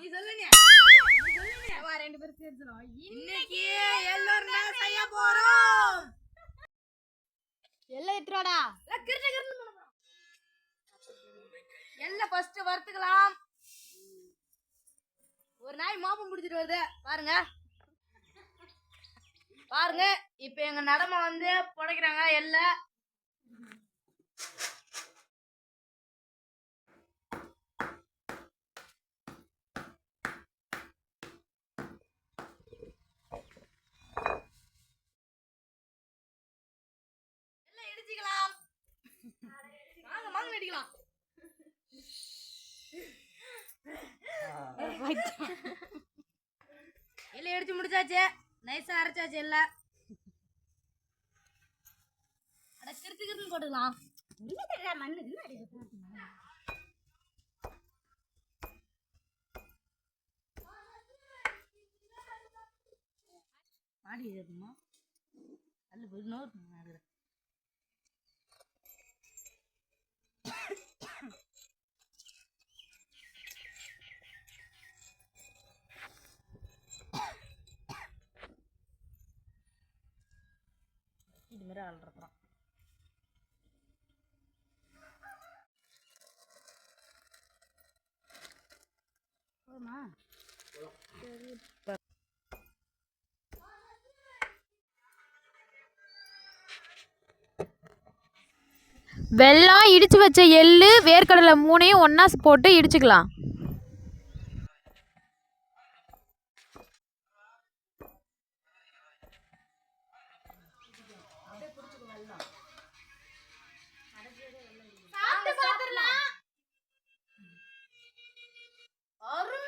நீ சொல்லுங்க. வா, ரெண்டு பேரும் சேர்த்துரும் இன்னைக்கு எல்லாரும் செய்ய போறோம்? எல்லாம் எடுத்துருவாடா கிருட்டு கிருட்டு பண்ண போறோம்? எல்லாம் ஃபர்ஸ்ட் வறுத்துக்கலாம். ஒரு நாய் மோப்பம் பிடிச்சிட்டு வருது. பாருங்க. பாருங்க. இப்போ எங்க நடமை வந்து புடைக்கிறாங்க எல்லாம். எல்லாம் இடிச்சுக்கலாம் வாங்க வாங்க அடிக்கலாம் எல்லாம் இடிச்சு முடிச்சாச்சு. நைஸா அரைச்சாச்சு எல்லாம். அட கிருத்து கிருத்து போட்டுக்கலாம். மண்ணு? மாடி இருக்குமா அல்ல நோர் நடக்குது இது மாதிரி அல்றப்பறம் போதுமா? வெள்ளம் இடிச்சு வச்ச எள்ளு வேர்க்கடலை மூணையும் ஒன்றா போட்டு இடிச்சுக்கலாம். வெள்ளம் சாப்பிட்டு பார்த்துடலாம் அரு